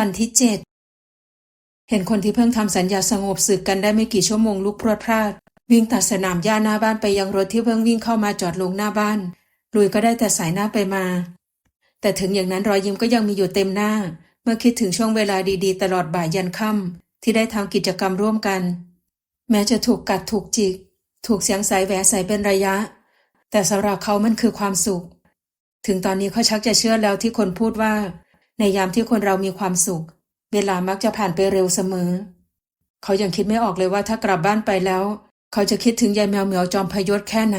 ตอนที่เจ็ดเห็นคนที่เพิ่งทำสัญญาสงบศึกกันได้ไม่กี่ชั่วโมงลุกพรวดพลาด วิ่งตัดสนามหญ้าหน้าบ้านไปยังรถที่เพิ่งวิ่งเข้ามาจอดลงหน้าบ้าน ลุยก็ได้แต่สายหน้าไปมา แต่ถึงอย่างนั้นรอยยิ้มก็ยังมีอยู่เต็มหน้า เมื่อคิดถึงช่วงเวลาดีๆ ตลอดบ่ายยันค่ำที่ได้ทำกิจกรรมร่วมกัน แม้จะถูกกัดถูกจิก ถูกเสียงสายแหวใส่เป็นระยะ แต่สำหรับเขามันคือความสุข ถึงตอนนี้เขาชักจะเชื่อแล้วที่คนพูดว่า ในยามที่คนเรามีความสุข เวลามักจะผ่านไปเร็วเสมอ เขายังคิดไม่ออกเลยว่าถ้ากลับบ้านไปแล้ว เขาจะคิดถึงยายแมวเหมียวจอมพยศแค่ไหน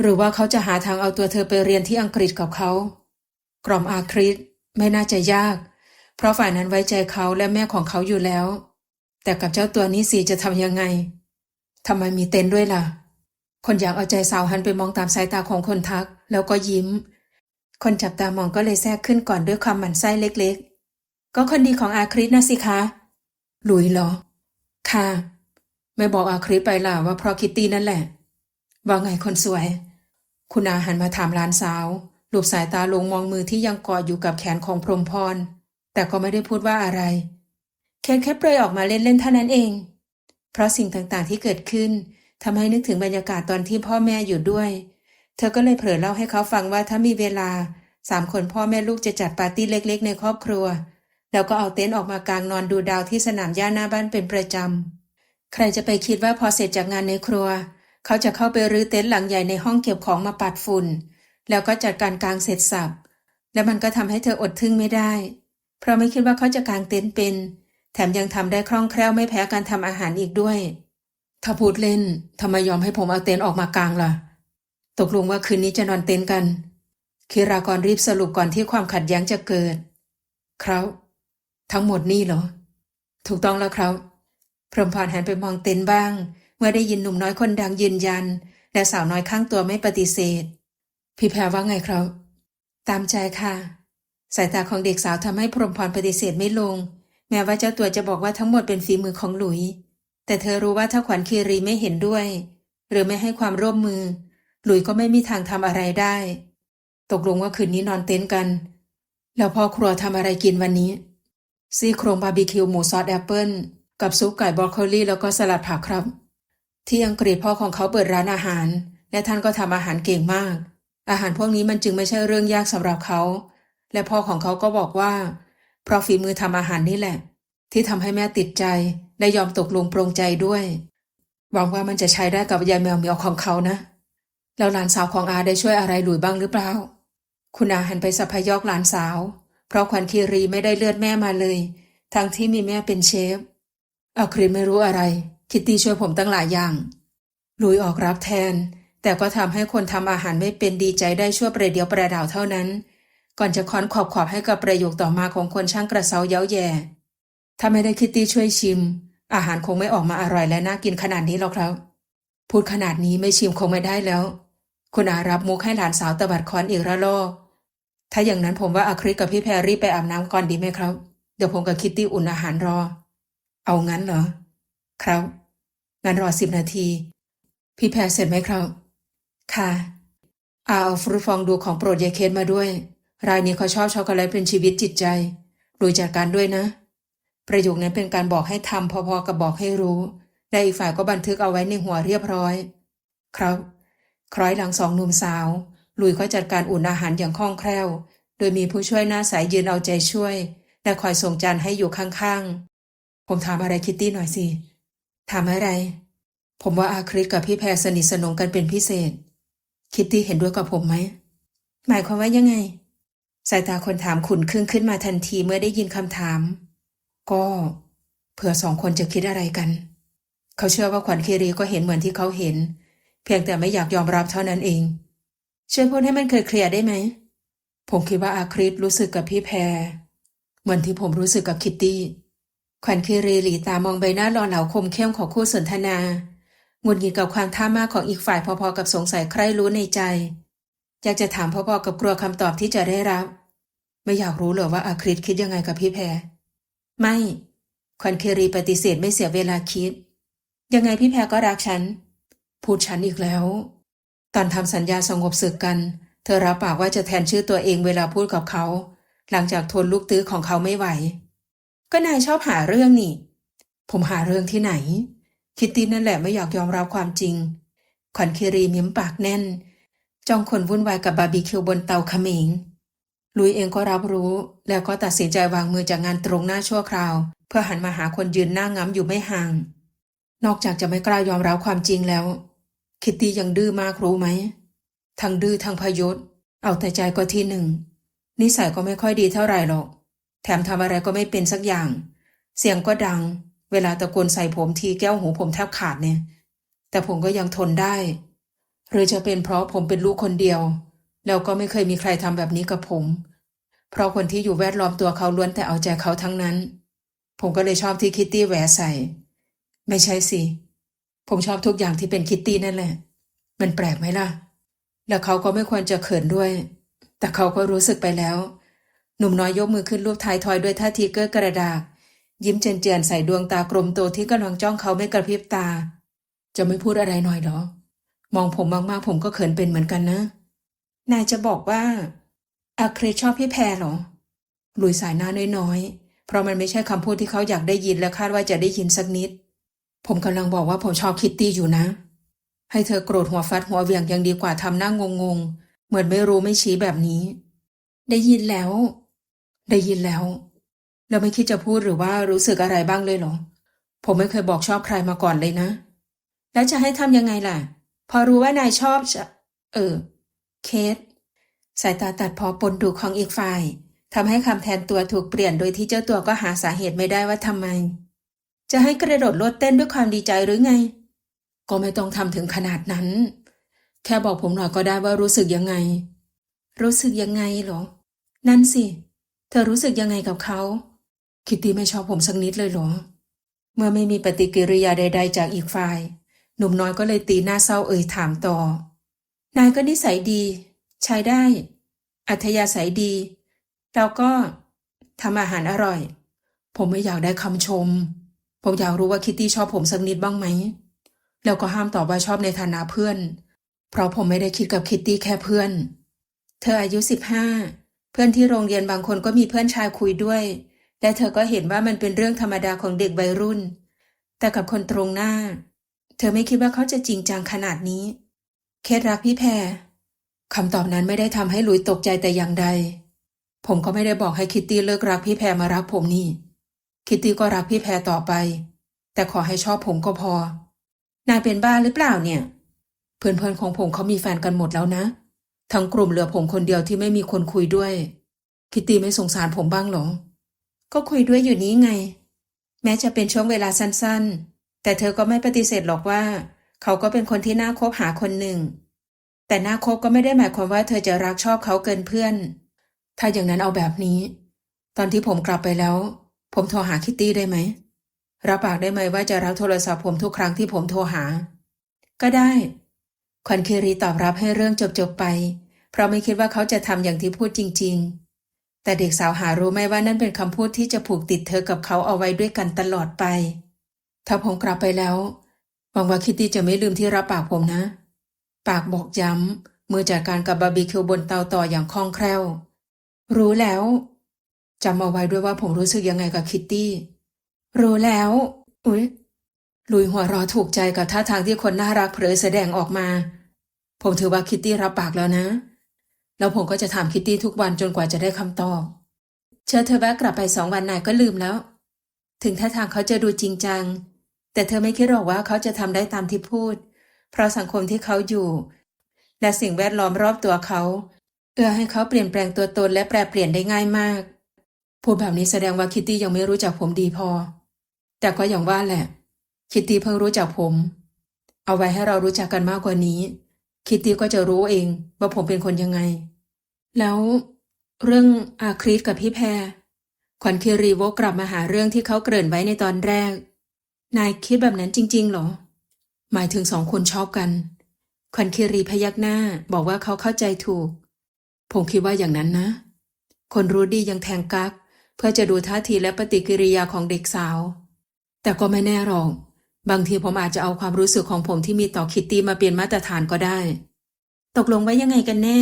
หรือว่าเขาจะหาทางเอาตัวเธอไปเรียนที่อังกฤษกับเขา กล่อมอาคริสไม่น่าจะยาก เพราะฝ่ายนั้นไว้ใจเขาและแม่ของเขาอยู่แล้ว แต่กับเจ้าตัวนี้สิจะทำยังไงทำไมมีเต็นด้วยล่ะ คนอยากเอาใจสาวหันไปมองตามสายตาของคนทัก แล้วก็ยิ้ม คนจับตามองก็เลยแทรกขึ้นก่อนด้วยความหมั่นไส้เล็กๆ ก็คนดีของอาคริสนะสิคะ หลุยเหรอ ค่ะ ไม่บอกอาคริสไปล่ะว่าเพราะคิตตี้นั่นแหละ ว่าไงคนสวย คุณอาหันมาถามหลานสาวลูบสายตาลงมองมือที่ยังกอดอยู่กับแขนของพรหมพร แต่ก็ไม่ได้พูดว่าอะไรแค่แค่เปรยออกมาเล่นๆเท่านั้นเอง เพราะสิ่งต่างๆที่เกิดขึ้นทำให้นึกถึงบรรยากาศตอนที่พ่อแม่อยู่ด้วย เธอก็เลยเผลอเล่าให้เขาฟังว่าถ้ามีเวลาสามคนพ่อแม่ลูกจะจัดปาร์ตี้เล็ก ๆ ในครอบครัว แล้วก็เอาเต็นท์ออกมากางนอนดูดาวที่สนามหญ้าหน้าบ้านเป็นประจำ ใครจะไปคิดว่าพอเสร็จจากงานในครัว เขาจะเข้าไปรื้อเต็นท์หลังใหญ่ในห้องเก็บของมาปัดฝุ่น แล้วก็จัดการกางเสร็จสับ และมันก็ทำให้เธออดทึ่งไม่ได้ เพราะไม่คิดว่าเขาจะกางเต็นท์เป็น แถมยังทำได้คล่องแคล่วไม่แพ้การทำอาหารอีกด้วย ถ้าพูดเล่นทำไมยอมให้ผมเอาเต็นท์ออกมากางล่ะ ตกลงว่าคืนนี้จะนอนเต็นท์กัน คิรากรรีบสรุปก่อนที่ความขัดแย้งจะเกิด ครับ ทั้งหมดนี่เหรอ ถูกต้องแล้วครับ พรหมพรหันไปมองเต็นท์บ้าง เมื่อได้ยินหนุ่มน้อยคนดังยืนยัน และสาวน้อยข้างตัวไม่ปฏิเสธ พี่แพรว่าไงครับ ตามใจค่ะ สายตาของเด็กสาวทำให้พรหมพรปฏิเสธไม่ลง แม้ว่าเจ้าตัวจะบอกว่าทั้งหมดเป็นฝีมือของหลุย แต่เธอรู้ว่าถ้าขวัญคีรีไม่เห็นด้วย หรือไม่ให้ความร่วมมือ หลุยก็ไม่มีทางทำอะไรได้ ตกลงว่าคืนนี้นอนเต็นท์กัน แล้วพ่อครัวทำอะไรกินวันนี้ ซี่โครงบาร์บีคิวหมูซอสแอปเปิลกับซุปไก่บรอกโคลีแล้วก็สลัดผักครับ ที่อังกฤษพ่อของเขาเปิดร้านอาหาร และท่านก็ทำอาหารเก่งมาก อาหารพวกนี้มันจึงไม่ใช่เรื่องยากสำหรับเขา และพ่อของเขาก็บอกว่า เพราะฝีมือทำอาหารนี่แหละ ที่ทำให้แม่ติดใจและยอมตกลงปรงใจด้วยหวังว่ามันจะใช้ได้กับยายแมวเหมียวของเขานะ แล้วหลานสาวของอาได้ช่วยอะไรหลุยบ้างหรือเปล่า คุณอาหันไปสัพยอกหลานสาว เพราะขวัญคีรีไม่ได้เลือดแม่มาเลย ทั้งที่มีแม่เป็นเชฟอาคริสไม่รู้อะไร คิตตี้ช่วยผมตั้งหลายอย่าง ลุยออกรับแทน แต่ก็ทำให้คนทำอาหารไม่เป็นดีใจได้ชั่วประเดียวประดาวเท่านั้น ก่อนจะค้อนขอบขอบให้กับประโยคต่อมาของคนช่างกระเซาเย้าแย่ถ้าไม่ได้คิตตี้ช่วยชิม อาหารคงไม่ออกมาอร่อยและน่ากินขนาดนี้หรอกครับ พูดขนาดนี้ไม่ชิมคงไม่ได้แล้ว คุณอารับมุกให้หลานสาวตะบัดค้อนอีกระลอกถ้าอย่างนั้นผมว่าอาคริสกับพี่แพรรี่ไปอาบน้ำก่อนดีไหมครับ เดี๋ยวผมกับคิตตี้อุ่นอาหารรอ เอางั้นเหรอ ครับ งั้นรอสิบนาที พี่แพรเสร็จไหมครับ ค่ะอาเอาฟรุตฟองดูของโปรดยายเคนมาด้วย รายนี้เขาชอบช็อกโกแลตเป็นชีวิตจิตใจ ดูจัดการด้วยนะ ประโยคนั้นเป็นการบอกให้ทำพอๆกับบอกให้รู้และอีกฝ่ายก็บันทึกเอาไว้ในหัวเรียบร้อย ครับ คล้อยหลังสองหนุ่มสาว ลุยก็จัดการอุ่นอาหารอย่างคล่องแคล่ว โดยมีผู้ช่วยหน้าใสยืนเอาใจช่วย และคอยส่งจานให้อยู่ข้างๆ ผมถามอะไรคิตตี้หน่อยสิ ถามอะไร ผมว่าอาคริสกับพี่แพรสนิทสนมกันเป็นพิเศษ คิตตี้เห็นด้วยกับผมไหม หมายความว่ายังไง สายตาคนถามขุนขึ้นขึ้นมาทันทีเมื่อได้ยินคำถาม ก็เผื่อสองคนจะคิดอะไรกัน เขาเชื่อว่าขวัญคีรีก็เห็นเหมือนที่เขาเห็น พียงแต่ไม่อยากยอมรับเท่านั้นเองช่วยพูดให้มันเคลียร์ได้ไหม ผมคิดว่าอาคริสรู้สึกกับพี่แพร เหมือนที่ผมรู้สึกกับคิตตี้ขวัญคีรีหลีตามองใบหน้าหล่อเหลาคมเข้มของคู่สนทนาหงุดหงิดกับความท่ามากของอีกฝ่ายพอๆกับสงสัยใครรู้ในใจอยากจะถามพอๆกับกลัวคำตอบที่จะได้รับ ไม่อยากรู้เหรอว่าอาคริสคิดยังไงกับพี่แพร ไม่ ขวัญคีรีปฏิเสธไม่เสียเวลาคิด ยังไงพี่แพรก็รักฉัน พูดฉันอีกแล้ว ตอนทำสัญญาสงบศึกกัน เธอรับปากว่าจะแทนชื่อตัวเองเวลาพูดกับเขา หลังจากทนลูกตื้อของเขาไม่ไหว ก็นายชอบหาเรื่องนี่ ผมหาเรื่องที่ไหน คิตตี้นั่นแหละไม่อยากยอมรับความจริง ขวัญคีรีมิ้มปากแน่น จ้องคนวุ่นวายกับบาร์บีคิวบนเตาขมิงลุยเองก็รับรู้ แล้วก็ตัดสินใจวางมือจากงานตรงหน้าชั่วคราว เพื่อหันมาหาคนยืนหน้าง้ำอยู่ไม่ห่าง นอกจากจะไม่กล้ายอมรับความจริงแล้ว คิตตี้ยังดื้อมากรู้ไหมทั้งดื้อทั้งพยศ เอาแต่ใจก็ที่หนึ่ง นิสัยก็ไม่ค่อยดีเท่าไหร่หรอก แถมทำอะไรก็ไม่เป็นสักอย่าง เสียงก็ดัง เวลาตะโกนใส่ผมทีแก้วหูผมแทบขาดเนี่ย แต่ผมก็ยังทนได้ หรือจะเป็นเพราะผมเป็นลูกคนเดียว แล้วก็ไม่เคยมีใครทำแบบนี้กับผม เพราะคนที่อยู่แวดล้อมตัวเขาล้วนแต่เอาใจเขาทั้งนั้น ผมก็เลยชอบที่คิตตี้แหวใส่ ไม่ใช่สิ ผมชอบทุกอย่างที่เป็นคิตตี้นั่นแหละ มันแปลกไหมล่ะ แล้วเขาก็ไม่ควรจะเขินด้วย แต่เขาก็รู้สึกไปแล้ว หนุ่มน้อยยกมือขึ้นรูปท้ายทอยด้วยท่าทีเก้อกระดาก ยิ้มเจียนๆใส่ดวงตากลมโตที่กำลังจ้องเขาไม่กระพริบตา จะไม่พูดอะไรหน่อยหรอ มองผมมากๆผมก็เขินเป็นเหมือนกันนะ นายจะบอกว่าอาเครชอบพี่แพรเหรอลุยสายหน้าน้อยๆ เพราะมันไม่ใช่คำพูดที่เขาอยากได้ยินและคาดว่าจะได้ยินสักนิด ผมกำลังบอกว่าผมชอบคิตตี้อยู่นะ ให้เธอโกรธหัวฟัดหัวเวียงยังดีกว่าทำหน้างงงๆเหมือนไม่รู้ไม่ชี้แบบนี้ ได้ยินแล้ว ได้ยินแล้ว แล้วไม่คิดจะพูดหรือว่ารู้สึกอะไรบ้างเลยเหรอ ผมไม่เคยบอกชอบใครมาก่อนเลยนะ แล้วจะให้ทำยังไงล่ะ พอรู้ว่านายชอบจะเออ เคส สายตาตัดพอปนดุของอีกฝ่ายทำให้คำแทนตัวถูกเปลี่ยนโดยที่เจ้าตัวก็หาสาเหตุไม่ได้ว่าทำไม จะให้กระโดดโลดเต้นด้วยความดีใจหรือไง ก็ไม่ต้องทำถึงขนาดนั้น แค่บอกผมหน่อยก็ได้ว่ารู้สึกยังไง รู้สึกยังไงเหรอ นั่นสิ เธอรู้สึกยังไงกับเขา คิตตี้ไม่ชอบผมสักนิดเลยเหรอ เมื่อไม่มีปฏิกิริยาใด ๆ จากอีกฝ่าย หนุ่มน้อยก็เลยตีหน้าเศร้าเอ่ยถามต่อ นายก็นิสัยดี ใช้ได้ อัธยาศัยดี แล้วก็ทำอาหารอร่อย ผมไม่อยากได้คำชม ผมอยากรู้ว่าคิตตี้ชอบผมสักนิดบ้างไหม แล้วก็ห้ามตอบว่าชอบในฐานะเพื่อน เพราะผมไม่ได้คิดกับคิตตี้แค่เพื่อน เธออายุสิบห้าเพื่อนที่โรงเรียนบางคนก็มีเพื่อนชายคุยด้วย และเธอก็เห็นว่ามันเป็นเรื่องธรรมดาของเด็กวัยรุ่น แต่กับคนตรงหน้า เธอไม่คิดว่าเขาจะจริงจังขนาดนี้ เคสรักพี่แพรคำตอบนั้นไม่ได้ทำให้ลุยตกใจแต่อย่างใด ผมก็ไม่ได้บอกให้คิตตี้เลิกรักพี่แพรมารักผมนี่ คิตตี้ก็รักพี่แพรต่อไป แต่ขอให้ชอบผมก็พอ นายเป็นบ้าหรือเปล่าเนี่ย เพื่อนๆของผมเขามีแฟนกันหมดแล้วนะ ทั้งกลุ่มเหลือผมคนเดียวที่ไม่มีคนคุยด้วย คิตตี้ไม่สงสารผมบ้างหรอ ก็คุยด้วยอยู่นี้ไง แม้จะเป็นช่วงเวลาสั้นๆ แต่เธอก็ไม่ปฏิเสธหรอกว่า เขาก็เป็นคนที่น่าคบหาคนหนึ่ง แต่น่าคบก็ไม่ได้หมายความว่าเธอจะรักชอบเขาเกินเพื่อน ถ้าอย่างนั้นเอาแบบนี้ ตอนที่ผมกลับไปแล้ว ผมโทรหาคิตตี้ได้ไหม รับปากได้ไหมว่าจะรับโทรศัพท์ผมทุกครั้งที่ผมโทรหา ก็ได้ ควันเครีตอบรับให้เรื่องจบๆไป เพราะไม่คิดว่าเขาจะทำอย่างที่พูดจริง ๆ แต่เด็กสาวหารู้ไหมว่านั่นเป็นคำพูดที่จะผูกติดเธอกับเขาเอาไว้ด้วยกันตลอดไป ถ้าผมกลับไปแล้วหวังว่าคิตตี้จะไม่ลืมที่รับปากผมนะ ปากบอกย้ำมือจัดการกับบาร์บีคิวบนเตาต่ออย่างคล่องแคล่ว รู้แล้ว จำเอาไว้ด้วยว่าผมรู้สึกยังไงกับคิตตี้ รู้แล้ว อุ๊ย ลุยหัวรอถูกใจกับท่าทางที่คนน่ารักเผยแสดงออกมา ผมถือว่าคิตตี้รับปากแล้วนะ แล้วผมก็จะถามคิตตี้ทุกวันจนกว่าจะได้คำตอบ เชื่อเธอแวะกลับไปสองวันนายก็ลืมแล้ว ถึงท่าทางเขาจะดูจริงจัง แต่เธอไม่คิดหรอกว่าเขาจะทำได้ตามที่พูด เพราะสังคมที่เขาอยู่ และสิ่งแวดล้อมรอบตัวเขา เอื้อให้เขาเปลี่ยนแปลงตัวตนและแปรเปลี่ยนได้ง่ายมาก พูดแบบนี้แสดงว่าคิตตี้ยังไม่รู้จักผมดีพอ แต่ก็อย่างว่าแหละ คิตตี้เพิ่งรู้จักผม เอาไว้ให้เรารู้จักกันมากกว่านี้ คิตตี้ก็จะรู้เองว่าผมเป็นคนยังไง แล้วเรื่องอาคริสกับพี่แพรขวัญคีรีวกกลับมาหาเรื่องที่เขาเกริ่นไว้ในตอนแรก นายคิดแบบนั้นจริงๆเหรอ หมายถึงสองคนชอบกัน ขวัญคีรีพยักหน้าบอกว่าเขาเข้าใจถูก ผมคิดว่าอย่างนั้นนะ คนรู้ดียังแทงกัก เพื่อจะดูท่าทีและปฏิกิริยาของเด็กสาว แต่ก็ไม่แน่หรอก บางทีผมอาจจะเอาความรู้สึกของผมที่มีต่อคิตตี้มาเปลี่ยนมาตรฐานก็ได้ ตกลงไว้ยังไงกันแน่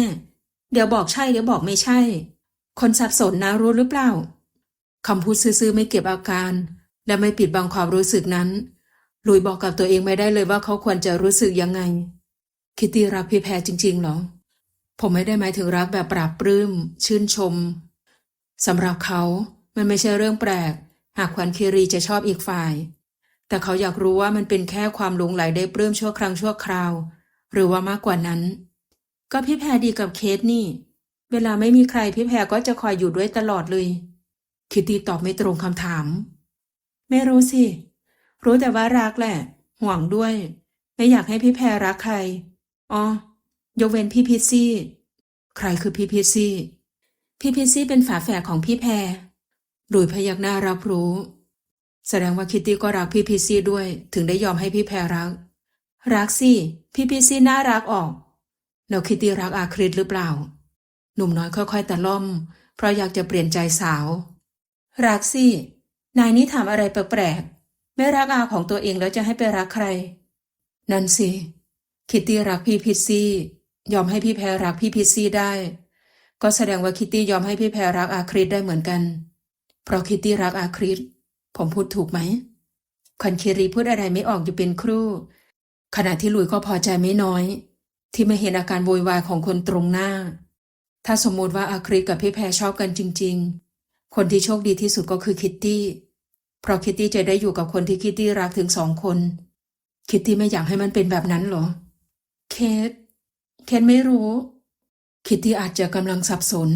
เดี๋ยวบอกใช่เดี๋ยวบอกไม่ใช่ คนสับสนนะรู้หรือเปล่าคำพูดซื่อๆไม่เก็บอาการ และไม่ปิดบังความรู้สึกนั้นลุยบอกกับตัวเองไม่ได้เลยว่าเขาควรจะรู้สึกยังไง คิตตี้รักพี่แพรจริงๆหรอ ผมไม่ได้หมายถึงรักแบบปราบปลื้ม ชื่นชม สำหรับเขามันไม่ใช่เรื่องแปลก หากขวัญคีรีจะชอบอีกฝ่าย แต่เขาอยากรู้ว่ามันเป็นแค่ความหลงไหลได้ปลื้มชั่วครั้งชั่วคราว หรือว่ามากกว่านั้น ก็พี่แพรดีกับเคสนี่ เวลาไม่มีใครพี่แพรก็จะคอยอยู่ด้วยตลอดเลย คิตตี้ตอบไม่ตรงคำถาม ไม่รู้สิ รู้แต่ว่ารักแหละ ห่วงด้วย ไม่อยากให้พี่แพรรักใครอ๋อยกเว้นพี่พิซซี่ ใครคือพี่พิซซี่ พี่พิซซี่เป็นฝาแฝดของพี่แพรหลุยพยักหน้ารับรู้ แสดงว่าคิตตี้ก็รักพี่พิซซี่ด้วย ถึงได้ยอมให้พี่แพรรัก รักสิ พี่พิซซี่น่ารักออก แล้วคิตตี้รักอาคริสหรือเปล่า หนุ่มน้อยค่อยๆตะล่อม เพราะอยากจะเปลี่ยนใจสาว รักสิ นายนี่ถามอะไรแปลกๆ ไม่รักอาของตัวเองแล้วจะให้ไปรักใคร นั่นสิ คิตตี้รักพี่พิซซี่ ยอมให้พี่แพรรักพี่พิซซี่ได้ ก็แสดงว่าคิตตี้ยอมให้พี่แพรรักอาคริสได้เหมือนกัน เพราะคิตตี้รักอาคริสผมพูดถูกไหมคอนเครีพูดอะไรไม่ออกอยู่เป็นครู่ ขณะที่ลุยก็พอใจไม่น้อย ที่ไม่เห็นอาการโวยวายของคนตรงหน้า ถ้าสมมติว่าอาคริสกับพี่แพรชอบกันจริง ๆ คนที่โชคดีที่สุดก็คือคิตตี้เพราะคิตตี้จะได้อยู่กับคนที่คิตตี้รักถึงสองคน คิตตี้ไม่อยากให้มันเป็นแบบนั้นหรอ เคท เคทไม่รู้ คิตตี้อาจจะกำลังสับสน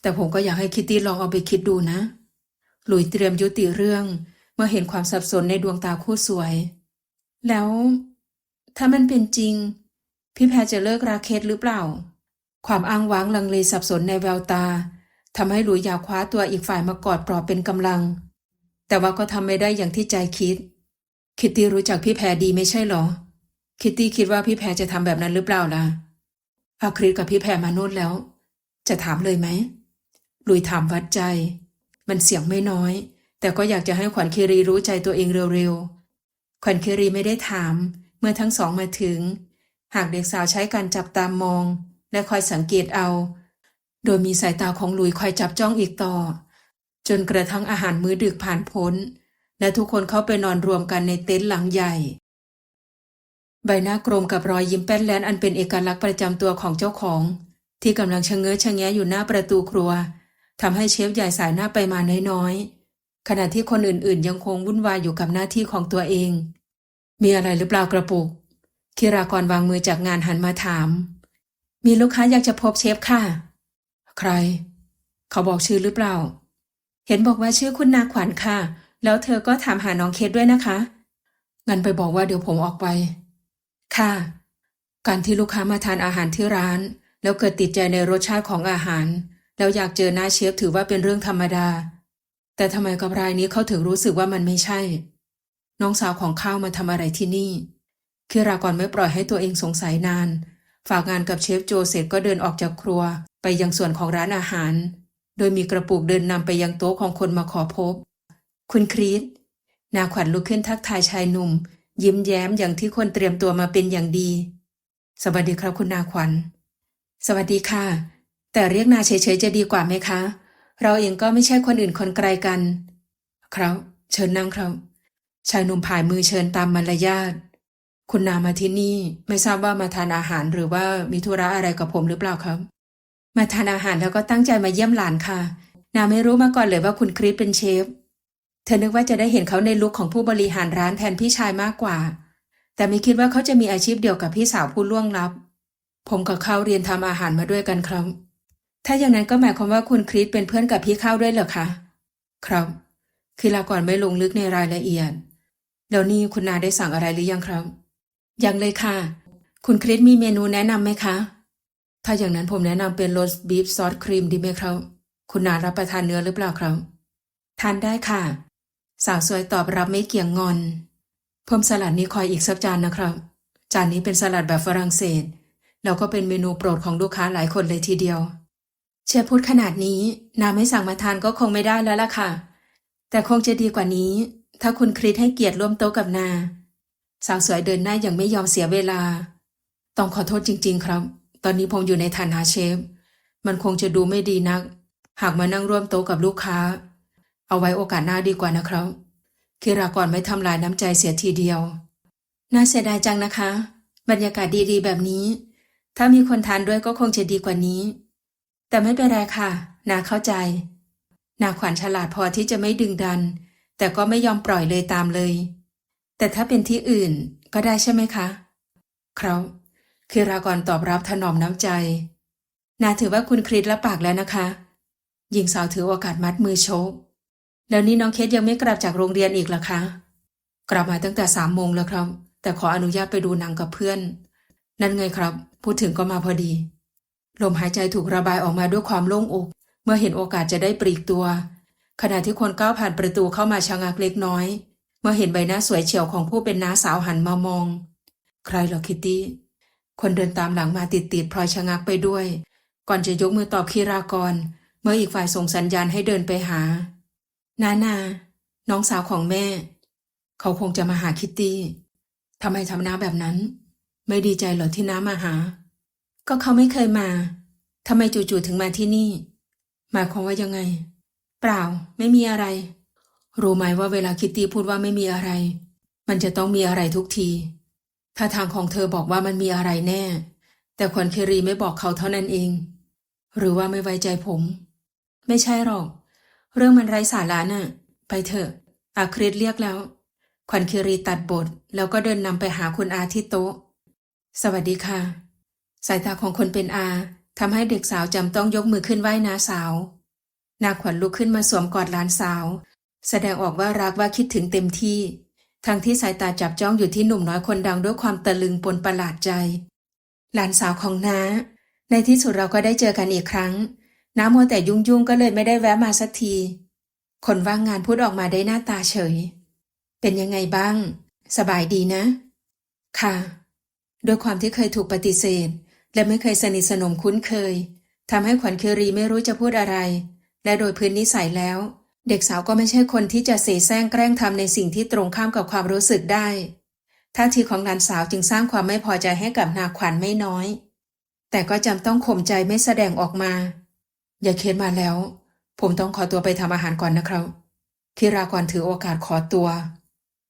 แต่ผมก็อยากให้คิตตี้ลองเอาไปคิดดูนะ หลุยเตรียมยุติเรื่อง เมื่อเห็นความสับสนในดวงตาคู่สวย แล้ว ถ้ามันเป็นจริง พี่แพรจะเลิกราเคทหรือเปล่า ความอ้างว้างลังเลสับสนในแววตาทำให้หลุยอยากคว้าตัวอีกฝ่ายมากอดปลอบเป็นกำลัง แต่ว่าก็ทำไม่ได้อย่างที่ใจคิด คิตตี้รู้จักพี่แพรดีไม่ใช่หรอ คิตตี้คิดว่าพี่แพรจะทำแบบนั้นหรือเปล่าล่ะ อาคริสกับพี่แพรมาโน่นแล้ว จะถามเลยไหมลุยถามวัดใจ มันเสียงไม่น้อย แต่ก็อยากจะให้ขวัญคีรีรู้ใจตัวเองเร็วๆ ขวัญคีรีไม่ได้ถาม เมื่อทั้งสองมาถึง หากเด็กสาวใช้การจับตามมอง และคอยสังเกตเอา โดยมีสายตาของลุยคอยจับจ้องอีกต่อ จนกระทั่งอาหารมื้อดึกผ่านพ้น และทุกคนเข้าไปนอนรวมกันในเต็นท์หลังใหญ่ ใบหน้ากลมกับรอยยิ้มแป้นแลนอันเป็นเอกลักษณ์ประจำตัวของเจ้าของ ที่กำลังชะเง้อชะแงะอยู่หน้าประตูครัวทำให้เชฟใหญ่สายหน้าไปมาน้อยๆขณะที่คนอื่นๆ ยังคงวุ่นวายอยู่กับหน้าที่ของตัวเอง มีอะไรหรือเปล่ากระปุกคิรากรวางมือจากงานหันมาถาม มีลูกค้าอยากจะพบเชฟค่ะ ใคร เขาบอกชื่อหรือเปล่า เห็นบอกว่าชื่อคุณนาขวัญค่ะ แล้วเธอก็ถามหาน้องเคสด้วยนะคะงั้นไปบอกว่าเดี๋ยวผมออกไป ค่ะ การที่ลูกค้ามาทานอาหารที่ร้าน แล้วเกิดติดใจในรสชาติของอาหาร แล้วอยากเจอหน้าเชฟถือว่าเป็นเรื่องธรรมดา แต่ทำไมกับรายนี้เขาถึงรู้สึกว่ามันไม่ใช่ น้องสาวของข้าวมาทำอะไรที่นี่คิรากรไม่ปล่อยให้ตัวเองสงสัยนาน ฝากงานกับเชฟโจเสร็จก็เดินออกจากครัวไปยังส่วนของร้านอาหาร โดยมีกระปุกเดินนำไปยังโต๊ะของคนมาขอพบ คุณคริสนาขวัญลุกขึ้นทักทายชายหนุ่ม ยิ้มแย้มอย่างที่คนเตรียมตัวมาเป็นอย่างดี สวัสดีครับคุณนาขวัญ สวัสดีค่ะ แต่เรียกนาเฉยๆจะดีกว่าไหมคะ เราเองก็ไม่ใช่คนอื่นคนไกลกัน ครับ เชิญนั่งครับ ชายหนุ่มผายมือเชิญตามมารยาท คุณนามาที่นี่ไม่ทราบว่ามาทานอาหารหรือว่ามีธุระอะไรกับผมหรือเปล่าครับ มาทานอาหารแล้วก็ตั้งใจมาเยี่ยมหลานค่ะ นาไม่รู้มาก่อนเลยว่าคุณคริสเป็นเชฟ เธอนึกว่าจะได้เห็นเขาในลุคของผู้บริหารร้านแทนพี่ชายมากกว่า แต่ไม่คิดว่าเขาจะมีอาชีพเดียวกับพี่สาวผู้ล่วงลับ ผมกับเขาเรียนทำอาหารมาด้วยกันครับ ถ้าอย่างนั้นก็หมายความว่าคุณคริสเป็นเพื่อนกับพี่ข้าวด้วยเหรอคะ ครับ คือลาก่อนไม่ลงลึกในรายละเอียดแล้วนี่คุณนาได้สั่งอะไรหรือยังครับ ยังเลยค่ะ คุณคริสมีเมนูแนะนำไหมคะ ถ้าอย่างนั้นผมแนะนำเป็นโรสบีฟซอสครีมดีไหมครับ คุณนารับประทานเนื้อหรือเปล่าครับ ทานได้ค่ะ สาวสวยตอบรับไม่เกี่ยงงอน เพิ่มสลัดนี้คอยอีกสักจานนะครับ จานนี้เป็นสลัดแบบฝรั่งเศส แล้วก็เป็นเมนูโปรดของลูกค้าหลายคนเลยทีเดียว เชฟพูดขนาดนี้นาไม่สั่งมาทานก็คงไม่ได้แล้วล่ะค่ะ แต่คงจะดีกว่านี้ ถ้าคุณคริสให้เกียรติร่วมโต๊ะกับนา สาวสวยเดินหน้าอย่างไม่ยอมเสียเวลา ต้องขอโทษจริง ๆ ครับ ตอนนี้ผมอยู่ในฐานะเชฟ มันคงจะดูไม่ดีนัก หากมานั่งร่วมโต๊ะกับลูกค้า เอาไว้โอกาสหน้าดีกว่านะครับคิรากรไม่ทำลายน้ำใจเสียทีเดียว น่าเสียดายจังนะคะ บรรยากาศดีๆ แบบนี้ ถ้ามีคนทานด้วยก็คงจะดีกว่านี้ แต่ไม่เป็นไรค่ะ นาเข้าใจ นาขวัญฉลาดพอที่จะไม่ดึงดัน แต่ก็ไม่ยอมปล่อยเลยตามเลย แต่ถ้าเป็นที่อื่นก็ได้ใช่ไหมคะ ครับคิรากรตอบรับถนอมน้ำใจ นาถือว่าคุณคริสรับปากแล้วนะคะ หญิงสาวถือโอกาสมัดมือโชก แล้วนี่น้องเคสยังไม่กลับจากโรงเรียนอีกหรอคะ กลับมาตั้งแต่สามโมงแล้วครับ แต่ขออนุญาตไปดูหนังกับเพื่อน นั่นไงครับ พูดถึงก็มาพอดี ลมหายใจถูกระบายออกมาด้วยความโล่งอก เมื่อเห็นโอกาสจะได้ปลีกตัว ขณะที่คนก้าวผ่านประตูเข้ามาชะงักเล็กน้อย เมื่อเห็นใบหน้าสวยเฉียวของผู้เป็นน้าสาวหันมามอง ใครหรอคิตตี้ คนเดินตามหลังมาติดๆพลอยชะงักไปด้วย ก่อนจะยกมือตอบคีรากร เมื่ออีกฝ่ายส่งสัญญาณให้เดินไปหา นานา น้องสาวของแม่ เขาคงจะมาหาคิตตี้ทำไมทำน้าแบบนั้น ไม่ดีใจเหรอที่น้ามาหา ก็เขาไม่เคยมาทำไมจู่ๆถึงมาที่นี่หมายความว่ายังไง เปล่า ไม่มีอะไร รู้ไหมว่าเวลาคิตตี้พูดว่าไม่มีอะไร มันจะต้องมีอะไรทุกที ถ้าทางของเธอบอกว่ามันมีอะไรแน่ แต่ขวัญเครีไม่บอกเขาเท่านั้นเอง หรือว่าไม่ไว้ใจผม ไม่ใช่หรอก เรื่องมันไร้สาระน่ะ ไปเถอะ อาคริสเรียกแล้ว ขวัญเครีตัดบท แล้วก็เดินนำไปหาคุณอาที่โต๊ะ สวัสดีค่ะ สายตาของคนเป็นอาทำให้เด็กสาวจำต้องยกมือขึ้นไหว้นาสาว นาขวัญลุกขึ้นมาสวมกอดหลานสาว แสดงออกว่ารักว่าคิดถึงเต็มที่ ทั้งที่สายตาจับจ้องอยู่ที่หนุ่มน้อยคนดังด้วยความตะลึงปนประหลาดใจ หลานสาวของน้า ในที่สุดเราก็ได้เจอกันอีกครั้ง น้ามัวแต่ยุ่งยุ่งๆก็เลยไม่ได้แวะมาสักที คนว่างงานพูดออกมาได้หน้าตาเฉย เป็นยังไงบ้าง สบายดีนะ ค่ะ ด้วยความที่เคยถูกปฏิเสธ และไม่เคยสนิทสนมคุ้นเคยทำให้ขวัญเครีไม่รู้จะพูดอะไร และโดยพื้นนิสัยแล้ว เด็กสาวก็ไม่ใช่คนที่จะเสแสร้งแกล้งทำในสิ่งที่ตรงข้ามกับความรู้สึกได้ท่าทีของหลานสาวจึงสร้างความไม่พอใจให้กับนาขวัญไม่น้อย แต่ก็จำต้องข่มใจไม่แสดงออกมา อย่าเค้นมาแล้ว ผมต้องขอตัวไปทำอาหารก่อนนะครับคิรากรถือโอกาสขอตัว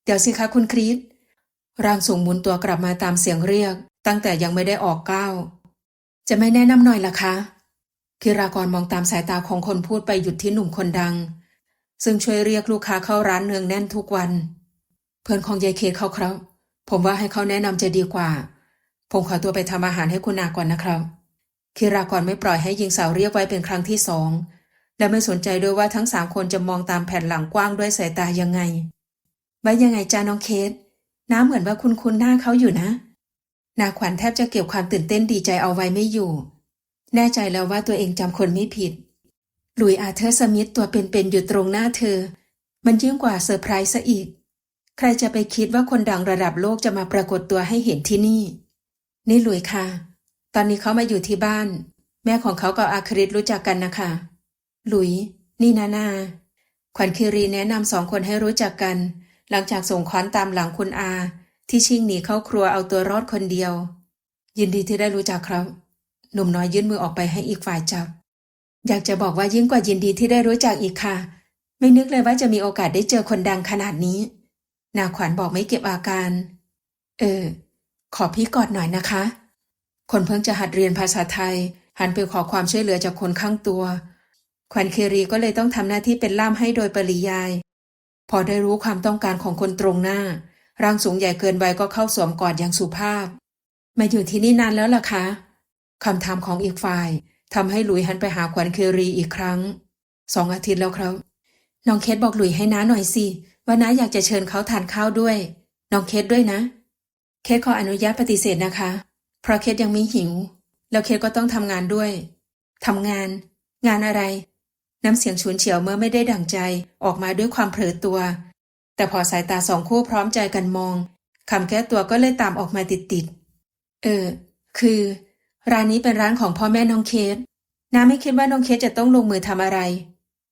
เดี๋ยวสิคะคุณคริสร่างสูงหมุนตัวกลับมาตามเสียงเรียก ตั้งแต่ยังไม่ได้ออกก้าว จะไม่แนะนำหน่อยล่ะคะคิรากรมองตามสายตาของคนพูดไปหยุดที่หนุ่มคนดัง ซึ่งช่วยเรียกลูกค้าเข้าร้านเนืองแน่นทุกวัน เพื่อนของยายเคเขาครับ ผมว่าให้เขาแนะนำจะดีกว่า ผมขอตัวไปทำอาหารให้คุณนาก่อนนะครับ คิรากรไม่ปล่อยให้หญิงสาวเรียกไว้เป็นครั้งที่สอง และไม่สนใจด้วยว่าทั้งสามคนจะมองตามแผ่นหลังกว้างด้วยสายตายังไงว่ายังไงจ้าน้องเคสน้าเหมือนว่าคุณคุณหน้าเขาอยู่นะ นาขวัญแทบจะเก็บความตื่นเต้นดีใจเอาไว้ไม่อยู่ แน่ใจแล้วว่าตัวเองจำคนไม่ผิด ลุยอาเธอร์สมิธตัวเป็นๆอยู่ตรงหน้าเธอ มันยิ่งกว่าเซอร์ไพรส์ซะอีก ใครจะไปคิดว่าคนดังระดับโลกจะมาปรากฏตัวให้เห็นที่นี่ นี่ลุยค่ะ ตอนนี้เขามาอยู่ที่บ้าน แม่ของเขากับอาคริตรู้จักกันนะคะ หลุยส์นี่นานา ขวัญคิรีแนะนำสองคนให้รู้จักกัน หลังจากส่งค้อนตามหลังคุณอา ที่ชิ่งหนีเข้าครัวเอาตัวรอดคนเดียว ยินดีที่ได้รู้จักครับ หนุ่มน้อยยื่นมือออกไปให้อีกฝ่ายจับ อยากจะบอกว่ายิ่งกว่ายินดีที่ได้รู้จักอีกค่ะ ไม่นึกเลยว่าจะมีโอกาสได้เจอคนดังขนาดนี้ นาขวัญบอกไม่เก็บอาการ เออ ขอพี่กอดหน่อยนะคะ คนเพิ่งจะหัดเรียนภาษาไทย หันไปขอความช่วยเหลือจากคนข้างตัวขวัญเครีก็เลยต้องทำหน้าที่เป็นล่ามให้โดยปริยาย พอได้รู้ความต้องการของคนตรงหน้า ร่างสูงใหญ่เกินวัยก็เข้าสวมกอดอย่างสุภาพ มาอยู่ที่นี่นานแล้วล่ะคะคำถามของอีกฝ่ายทำให้หลุยหันไปหาขวัญเครีอีกครั้งสองอาทิตย์แล้วครับ น้องเคสบอกหลุยให้น้าหน่อยสิว่าน้าอยากจะเชิญเขาทานข้าวด้วย น้องเคสด้วยนะ เคสขออนุญาตปฏิเสธนะคะ ราะเคสยังไม่หิว แล้วเคสก็ต้องทำงานด้วยทำงาน งานอะไร น้ำเสียงฉุนเฉียวเมื่อไม่ได้ดั่งใจออกมาด้วยความเผลอตัว แต่พอสายตาสองคู่พร้อมใจกันมองคำแก้ตัวก็เลยตามออกมาติดๆเออ คือ ร้านนี้เป็นร้านของพ่อแม่น้องเคสนาไม่คิดว่าน้องเคสจะต้องลงมือทำอะไร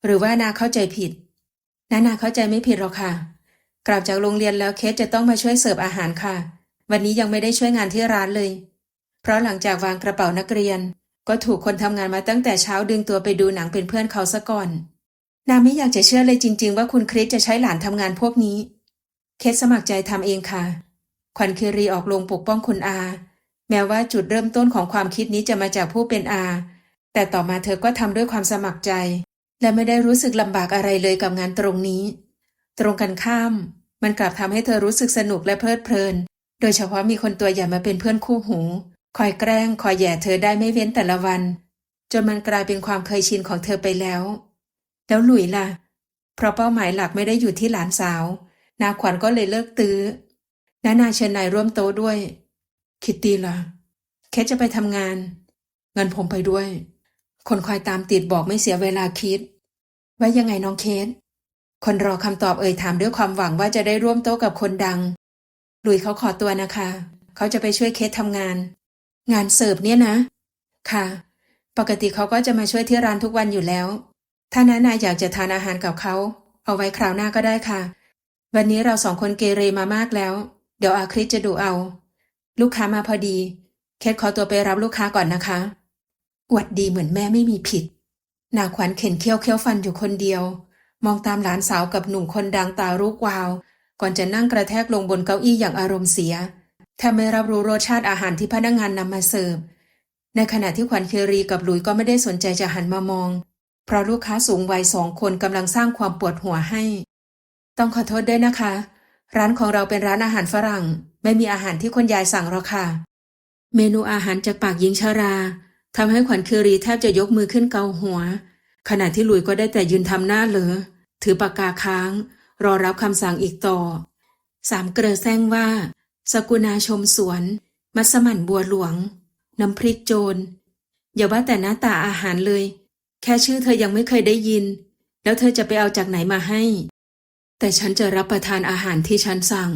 หรือว่านาเข้าใจผิดนานาเข้าใจไม่ผิดหรอกค่ะ กลับจากโรงเรียนแล้วเคสจะต้องมาช่วยเสิร์ฟอาหารค่ะ วันนี้ยังไม่ได้ช่วยงานที่ร้านเลย เพราะหลังจากวางกระเป๋านักเรียน ก็ถูกคนทำงานมาตั้งแต่เช้าดึงตัวไปดูหนังเป็นเพื่อนเขาซะก่อน นาไม่อยากจะเชื่อเลยจริง ๆ ว่าคุณคริสจะใช้หลานทำงานพวกนี้ เคสสมัครใจทำเองค่ะ ขวัญคิรีออกลงปกป้องคุณอา แม้ว่าจุดเริ่มต้นของความคิดนี้จะมาจากผู้เป็นอา แต่ต่อมาเธอก็ทำด้วยความสมัครใจ และไม่ได้รู้สึกลำบากอะไรเลยกับงานตรงนี้ ตรงกันข้าม มันกลับทำให้เธอรู้สึกสนุกและเพลิดเพลิน โดยเฉพาะมีคนตัวใหญ่มาเป็นเพื่อนคู่หู คอยแกล้งคอยแย่เธอได้ไม่เว้นแต่ละวัน จนมันกลายเป็นความเคยชินของเธอไปแล้ว แล้วหลุยล่ะ เพราะเป้าหมายหลักไม่ได้อยู่ที่หลานสาว นาขวัญก็เลยเลิกตื้อนานาเชิญนายร่วมโต๊ะด้วย คิตตี้ล่ะแค่จะไปทำงานเงินผมไปด้วย คนคอยตามติดบอกไม่เสียเวลาคิด ว่ายังไงน้องเคสคนรอคำตอบเอ่ยถามด้วยความหวังว่าจะได้ร่วมโต๊ะกับคนดังหลุยเขาขอตัวนะคะ เขาจะไปช่วยเคสทำงาน งานเสิร์ฟเนี่ยนะ ค่ะ ปกติเขาก็จะมาช่วยที่ร้านทุกวันอยู่แล้ว ถ้านานาอยากจะทานอาหารกับเขา เอาไว้คราวหน้าก็ได้ค่ะ วันนี้เราสองคนเกเรมามากแล้ว เดี๋ยวอาคริสจะดูเอา ลูกค้ามาพอดี เคสขอตัวไปรับลูกค้าก่อนนะคะ อวดดีเหมือนแม่ไม่มีผิด นาขวัญเข็นเคี้ยวเคี้ยวฟันอยู่คนเดียว มองตามหลานสาวกับหนุ่มคนดังตาลูกวาว ก่อนจะนั่งกระแทกลงบนเก้าอี้อย่างอารมณ์เสีย แทบไม่รับรู้รสชาติอาหารที่พนักงานนำมาเสิร์ฟ ในขณะที่ขวัญเครีกับหลุยก็ไม่ได้สนใจจะหันมามอง เพราะลูกค้าสูงวัยสองคนกำลังสร้างความปวดหัวให้ ต้องขอโทษด้วยนะคะ ร้านของเราเป็นร้านอาหารฝรั่ง ไม่มีอาหารที่คุณยายสั่งหรอกค่ะ เมนูอาหารจากปากหญิงชาราทำให้ขวัญเครีแทบจะยกมือขึ้นเกาหัว ขณะที่หลุยก็ได้แต่ยืนทำหน้าเหลอถือปากกาค้าง รอรับคำสั่งอีกต่อสามเกลอแซงว่า สกุณาชมสวน มัสมั่นบัวหลวง น้ำพริกโจร อย่าว่าแต่หน้าตาอาหารเลย แค่ชื่อเธอยังไม่เคยได้ยิน แล้วเธอจะไปเอาจากไหนมาให้ แต่ฉันจะรับประทานอาหารที่ฉันสั่ง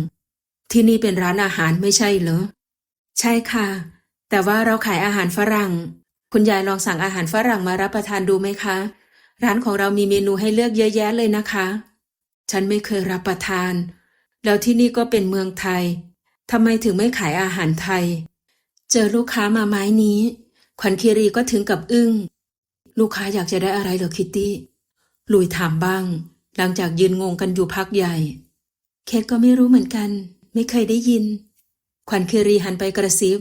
ที่นี่เป็นร้านอาหารไม่ใช่เหรอ ใช่ค่ะ แต่ว่าเราขายอาหารฝรั่ง คุณยายลองสั่งอาหารฝรั่งมารับประทานดูไหมคะ ร้านของเรามีเมนูให้เลือกเยอะแยะเลยนะคะ ฉันไม่เคยรับประทาน แล้วที่นี่ก็เป็นเมืองไทย ทำไมถึงไม่ขายอาหารไทย เจอลูกค้ามาไม้นี้ ขวัญคีรีก็ถึงกับอึ้ง ลูกค้าอยากจะได้อะไรเหรอคิตตี้ลุยถามบ้าง หลังจากยืนงงกันอยู่พักใหญ่ เคทก็ไม่รู้เหมือนกัน ไม่เคยได้ยิน ขวัญคีรีหันไปกระซิบ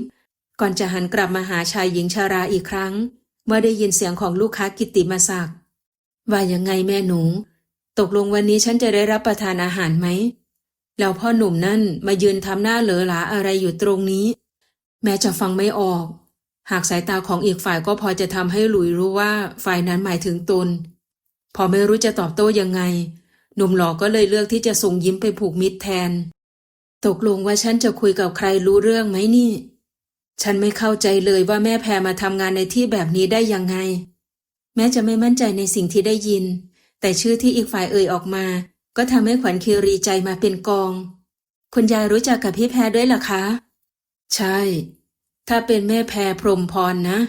ก่อนจะหันกลับมาหาชายหญิงชาราอีกครั้ง เมื่อได้ยินเสียงของลูกค้ากิตติมาศักว่ายังไงแม่หนู ตกลงวันนี้ฉันจะได้รับประทานอาหารไหม แล้วพ่อหนุ่มนั่นมายืนทำหน้าเหลอหลาอะไรอยู่ตรงนี้ แม้จะฟังไม่ออก หากสายตาของอีกฝ่ายก็พอจะทำให้หลุยรู้ว่าฝ่ายนั้นหมายถึงตน พอไม่รู้จะตอบโต้ยังไง หนุ่มหล่อก็เลยเลือกที่จะส่งยิ้มไปผูกมิตรแทน ตกลงว่าฉันจะคุยกับใครรู้เรื่องไหมนี่ ฉันไม่เข้าใจเลยว่าแม่แพรมาทำงานในที่แบบนี้ได้ยังไง แม้จะไม่มั่นใจในสิ่งที่ได้ยิน แต่ชื่อที่อีกฝ่ายเอ่ยออกมา ก็ทำให้ขวัญคีรีใจมาเป็นกอง คุณยายรู้จักกับพี่แพรด้วยหรอคะ ใช่ ถ้าเป็นแม่แพรพรหมพรนะ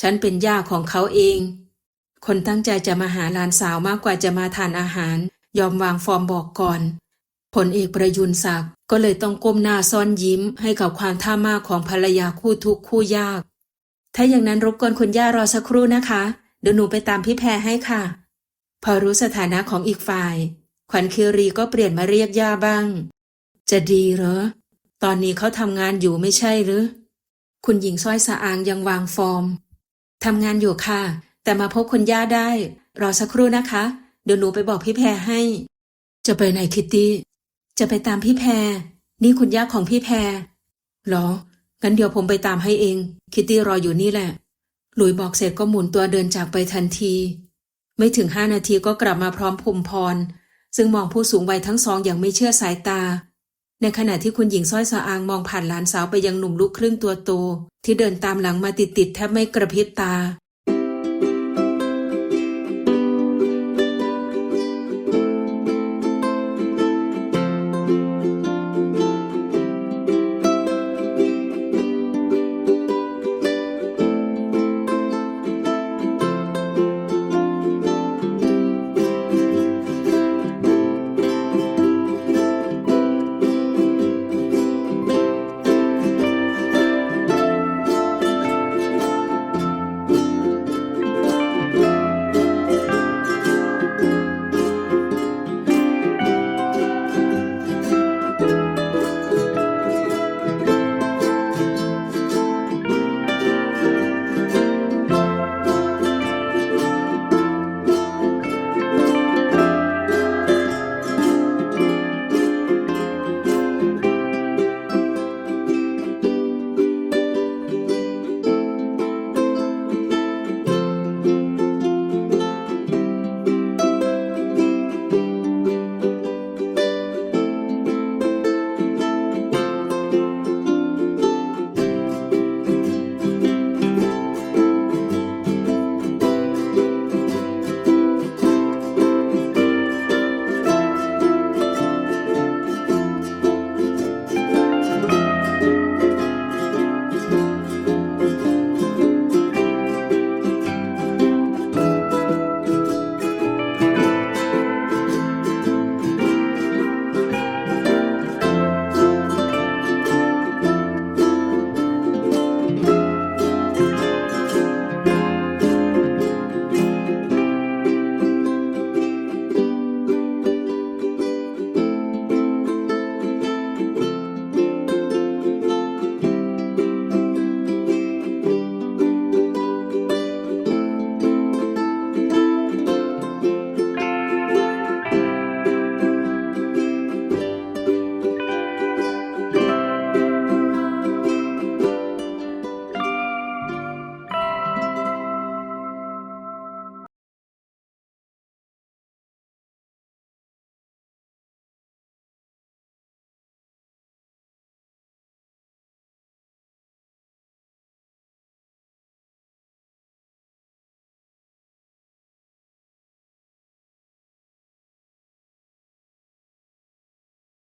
ฉันเป็นย่าของเขาเอง คนตั้งใจจะมาหาหลานสาวมากกว่าจะมาทานอาหาร ยอมวางฟอร์มบอกก่อน ผลเอกประยุนศักดิ์ก็เลยต้องก้มหน้าซ่อนยิ้ม ให้กับความท่ามากของภรรยาคู่ทุกคู่ยาก ถ้าอย่างนั้นรบกวนคุณย่ารอสักครู่นะคะเดี๋ยวหนูไปตามพี่แพรให้ค่ะ พอรู้สถานะของอีกฝ่าย ขวัญคิรีก็เปลี่ยนมาเรียกย่าบ้าง จะดีเหรอ ตอนนี้เขาทำงานอยู่ไม่ใช่หรือ คุณหญิงสร้อยสะอางยังวางฟอร์มทำงานอยู่ค่ะ แต่มาพบคุณย่าได้ รอสักครู่นะคะ เดี๋ยวหนูไปบอกพี่แพรให้ จะไปไหนคิตตี้ จะไปตามพี่แพร นี่คุณย่าของพี่แพรหรอ งั้นเดี๋ยวผมไปตามให้เอง คิตตี้รออยู่นี่แหละ หลุยบอกเสร็จก็หมุนตัวเดินจากไปทันที ไม่ถึงห้านาทีก็กลับมาพร้อมภูมิพร ซึ่งมองผู้สูงวัยทั้งสองอย่างไม่เชื่อสายตา ในขณะที่คุณหญิงสร้อยสะอางมองผ่านหลานสาวไปยังหนุ่มลูกครึ่งตัวโต ที่เดินตามหลังมาติดๆแทบไม่กระพริบตา